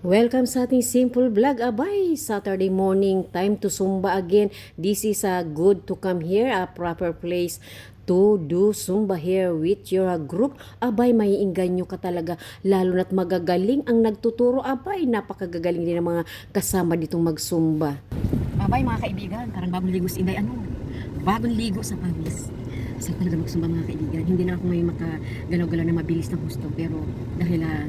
Welcome sa ating simple vlog. Abay, Saturday morning, time to Zumba again. This is a good to come here, a proper place to do Zumba here with your group. Abay, maiinggan nyo ka talaga. Lalo na't magagaling ang nagtuturo. Abay, napakagagaling din ng mga kasama ditong mag-Zumba. Abay, mga kaibigan, parang bagong ligo Inday. Ano? Bagong ligo sa pawis. Sa talaga mag-Zumba mga kaibigan. Hindi na ako may makagalaw-galaw na mabilis ng gusto. Pero dahil ah,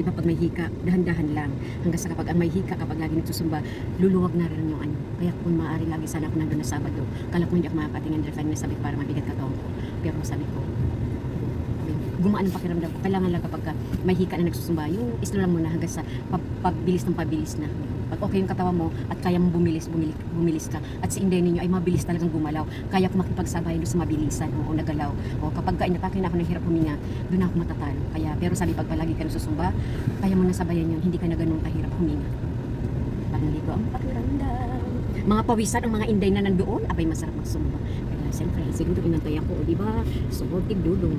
di ba pag may hika, dahan-dahan lang. Hanggang sa kapag ang may hika, kapag lagi nagsusumba, luluwag na rin yung ano. Kaya kung maaari lagi sana ako nandun na Sabado. Kala ko hindi ako makakatingin kanina sabi para mabigat ka ko. Pero sabi ko, gumaan ang pakiramdam ko. Kailangan lang kapag ka may hika na nagsusumba, yung islo lang muna hanggang sa pa- pabilis ng pabilis na. Pag okay yung katawan mo at kaya mong bumilis, bumilis, bumilis ka. At si Inday ninyo ay mabilis talagang gumalaw. Kaya ko makipagsabay doon sa mabilisan o nagalaw. O kapag ka inatake na ako ng hirap huminga, doon ako matatalo. Kaya, pero sabi pag palagi ka nagsusumba, kaya mo nasabayan yun, hindi ka na ganun kahirap huminga. Panligo ang pakiramdam. Mga pawisan ang mga Inday na nandoon, abay masarap magsumba. Kaya siyempre, siguro inantay ako, o di ba? Supportive dudong.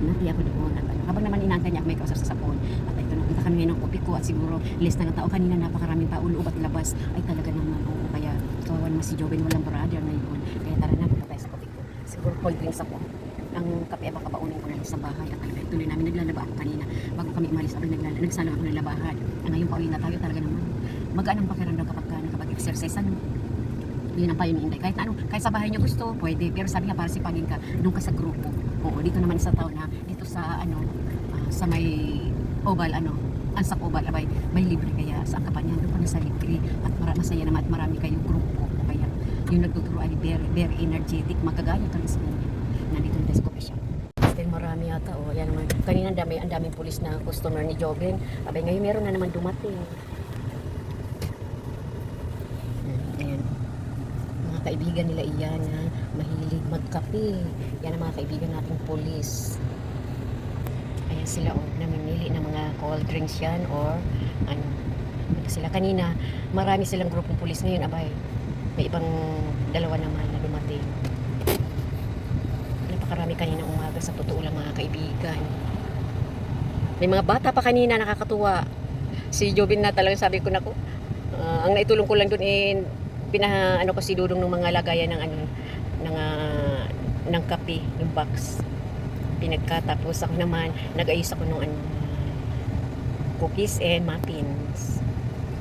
Nati ako doon. At ano, habang naman inantay niya ako may kausap sa sapon. At ito, napunta kami ngayon ng kopi ko at siguro list na ng tao. Kanina napakaraming tao loob at labas. Ay talaga naman, oo. Kaya kawawa naman si Joven walang brother ngayon. Kaya tara na, punta tayo sa kopi ko. Siguro cold drinks ako. Ang kape ay baka paunin ko na sa bahay at ay, tuloy namin naglalaba ako kanina. Bago kami umalis, ako naglala, nagsalang ako ng labahan. Ang ngayon pauwi na tayo talaga naman. Magaan ang pakiramdam kapag ka nakapag-exercise. Ano? yun ang payo ni Inday. Kahit ano, kahit sa bahay niyo gusto, pwede. Pero sabi nga, para sipagin ka, doon ka sa grupo. Oo, dito naman sa taon na, dito sa ano, ah, sa may oval, ano, ansak oval, abay, may libre kaya sa ka pa niyan, doon na sa libre. At mara, masaya naman at marami kayong grupo. O kaya, yung nagtuturo ay very, very energetic, magagaya ka sa kanya. Nandito yung desk shop. Still marami yata, oh, yan naman. Kanina ang dami, ang daming pulis na customer ni Joven. Abay, ngayon meron na naman dumating. Hmm, Ayan mga kaibigan nila iyan na mahilig magkape. Yan ang mga kaibigan nating polis. Ayan sila oh, namimili ng mga cold drinks yan or ano. Ito sila kanina, marami silang grupong pulis ngayon, abay. May ibang dalawa naman na dumating. Napakarami kanina umaga sa totoo lang mga kaibigan. May mga bata pa kanina nakakatuwa. Si Jobin na talagang sabi ko na ko, ah, ang naitulong ko lang doon eh, pina ano ko si Dudong ng mga lagayan ng ano ng ah, ng kape, yung box. Pinagkatapos ako naman nag-ayos ako ng ano cookies and muffins.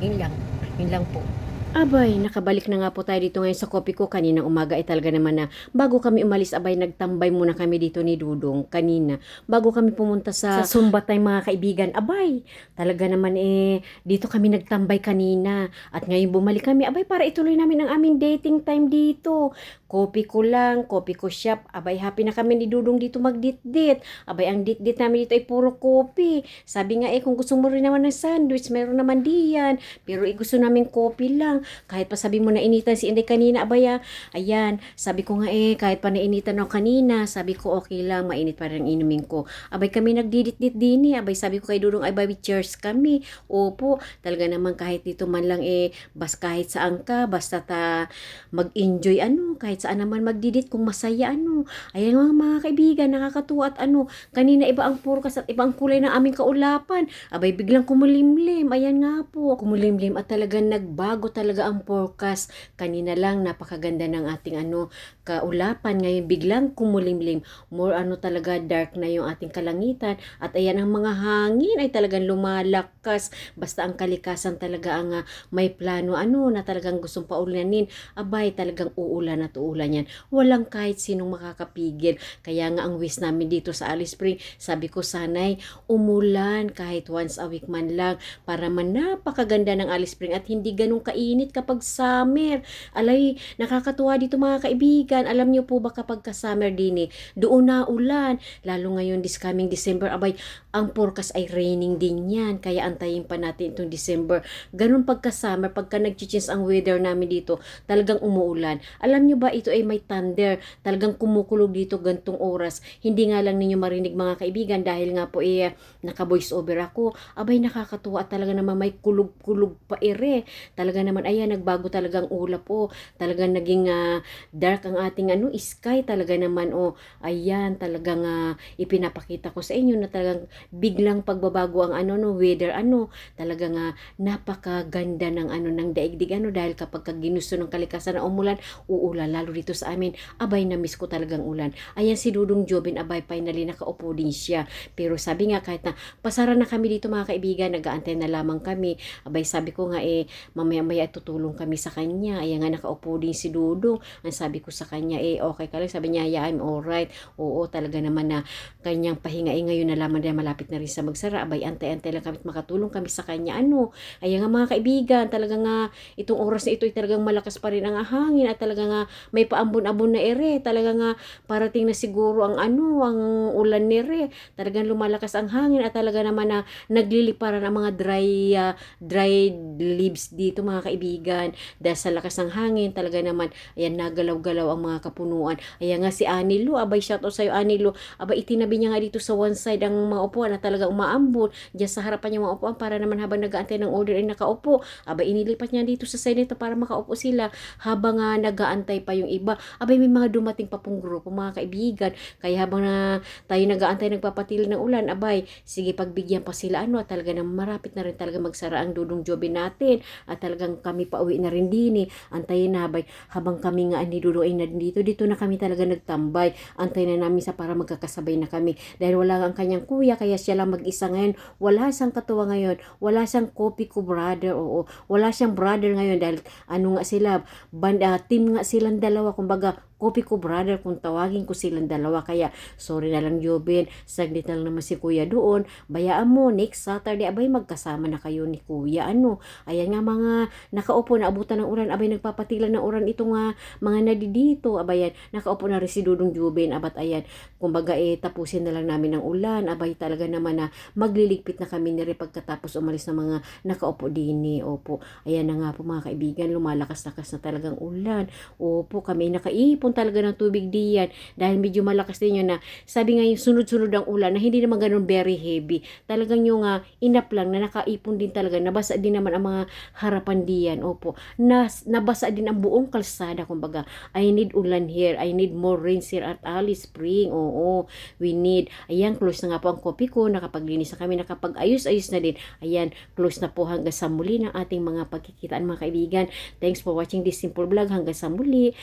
Yun lang. Yun lang po. Abay, nakabalik na nga po tayo dito ngayon sa kopi ko. Kaninang umaga ay talaga naman na bago kami umalis, abay, nagtambay muna kami dito ni Dudong kanina. Bago kami pumunta sa, sa Sumbat tayo mga kaibigan, abay, talaga naman eh, dito kami nagtambay kanina. At ngayon bumalik kami, abay, para ituloy namin ang aming dating time dito. Kopi ko lang, kopi ko shop. Abay, happy na kami ni Dudong dito magdit-dit. Abay, ang dit-dit namin dito ay puro kopi. Sabi nga eh, kung gusto mo rin naman ng sandwich, meron naman diyan. Pero eh, gusto namin kopi lang. Kahit pa sabi mo na initan si Inday kanina, abaya, ayan, sabi ko nga eh, kahit pa nainitan ako kanina, sabi ko okay lang, mainit pa rin inumin ko. Abay kami nagdidit-dit din eh. Abay sabi ko kay Dudong, ay baby cheers kami. Opo, talaga naman kahit dito man lang eh, bas kahit saan ka, basta ta mag-enjoy ano, kahit saan naman magdidit kung masaya ano. Ayan mga mga kaibigan, nakakatuwa at ano, kanina iba ang purkas at iba ang kulay ng aming kaulapan. Abay biglang kumulimlim, ayan nga po, kumulimlim at talagang nagbago talaga ang forecast. Kanina lang napakaganda ng ating ano kaulapan, ngayon biglang kumulimlim. More ano talaga dark na yung ating kalangitan at ayan ang mga hangin ay talagang lumalakas. Basta ang kalikasan talaga ang ah, may plano ano na talagang gustong paulanin. Abay talagang uulan at uulan yan. Walang kahit sinong makakapigil. Kaya nga ang wish namin dito sa Alice Spring, sabi ko sanay umulan kahit once a week man lang para man napakaganda ng Alice Spring at hindi ganun kainit kapag summer. Alay, nakakatuwa dito mga kaibigan. Alam niyo po ba kapag ka-summer din eh, doon na ulan. Lalo ngayon this coming December, abay, ang forecast ay raining din yan. Kaya antayin pa natin itong December. Ganun pagka-summer, pagka nag-change ang weather namin dito, talagang umuulan. Alam niyo ba ito ay may thunder. Talagang kumukulog dito gantong oras. Hindi nga lang ninyo marinig mga kaibigan dahil nga po eh, naka-voice over ako. Abay, nakakatuwa at talaga naman may kulog-kulog pa ere. Talaga naman, ayan, nagbago talagang ulap po. Talagang naging ah, dark ang ating ano, sky talaga naman, oh, ayan, talagang ah, ipinapakita ko sa inyo na talagang biglang pagbabago ang ano, no, weather, ano, talagang ah, napakaganda ng ano, ng daigdig, ano, dahil kapag ka ginusto ng kalikasan na umulan, uulan, lalo dito sa amin, abay, na-miss ko talagang ulan. Ayan, si Dudong Jobin, abay, finally, nakaupo din siya. Pero sabi nga, kahit na, pasara na kami dito mga kaibigan, nag-aantay na lamang kami, abay, sabi ko nga, eh, mamaya-maya tutulong kami sa kanya. Ayan nga, nakaupo din si Dudong. Ang sabi ko sa kanya, eh, okay ka lang. Sabi niya, yeah, I'm alright. Oo, talaga naman na kanyang pahinga. Eh, ngayon nalaman na malapit na rin sa magsara. Abay, antay-antay lang kami at makatulong kami sa kanya. Ano? Ayan nga mga kaibigan, talaga nga, itong oras na ito ay talagang malakas pa rin ang hangin at talaga nga may paambon-ambon na ere. Talaga nga parating na siguro ang ano, ang ulan ni ere. Talagang lumalakas ang hangin at talaga naman na nagliliparan ang mga dry ah, dry leaves dito mga kaibigan. Dahil sa lakas ng hangin talaga naman ayan nagalaw-galaw ang mga kapunuan. Ayan nga si Anilo abay shout out sa'yo Anilo abay itinabi niya nga dito sa one side ang mga upuan na talaga umaambon. Diyan sa harapan niya mga upuan para naman habang nag-aantay ng order ay nakaupo. Abay inilipat niya dito sa side nito para makaupo sila habang nga nag-aantay pa yung iba. Abay may mga dumating pa pong grupo mga kaibigan. Kaya habang na tayo nag-aantay nagpapatili ng ulan abay sige pagbigyan pa sila ano talaga na marapit na rin talaga magsara ang dudong jobi natin. At talagang kami pauwi na rin din eh. Antayin na habay habang kami nga ni Dudong ay nandito dito na kami talaga nagtambay. Antayin na namin sa para magkakasabay na kami. Dahil wala ang kanyang kuya kaya siya lang mag-isa ngayon. Wala siyang katuwa ngayon. Wala siyang kopi ko brother oo. Wala siyang brother ngayon dahil ano nga sila banda team nga silang dalawa kumbaga kopi ko brother kung tawagin ko silang dalawa. Kaya sorry na lang Jobin saglit na lang naman si kuya doon. Bayaan mo next Saturday abay magkasama na kayo ni kuya. Ano? Ayan nga mga nakaupo na abutan ng uran. Abay nagpapatilan ng uran ito nga mga nadidito. Abayan nakaupo na rin si Dudong Jubin. Abat ayan kumbaga eh tapusin na lang namin ng ulan. Abay talaga naman na magliligpit na kami ni pagkatapos umalis ng mga nakaupo din ni opo. Ayan na nga po mga kaibigan lumalakas-lakas na talagang ulan. Opo kami nakaipon talaga ng tubig diyan dahil medyo malakas din yun na sabi nga yung sunod-sunod ang ulan na hindi naman ganun very heavy. Talagang yung uh, inap lang na nakaipon din talaga nabasa din naman ang mga harapan diyan. Opo. Nas, nabasa din ang buong kalsada kumbaga I need ulan here I need more rains here at Alice Spring. Oo we need. Ayan close na nga po ang kopi ko nakapaglinis na kami nakapag-ayos-ayos na din. Ayan close na po hanggang sa muli ng ating mga pagkikitaan mga kaibigan. Thanks for watching this simple vlog. Hanggang sa muli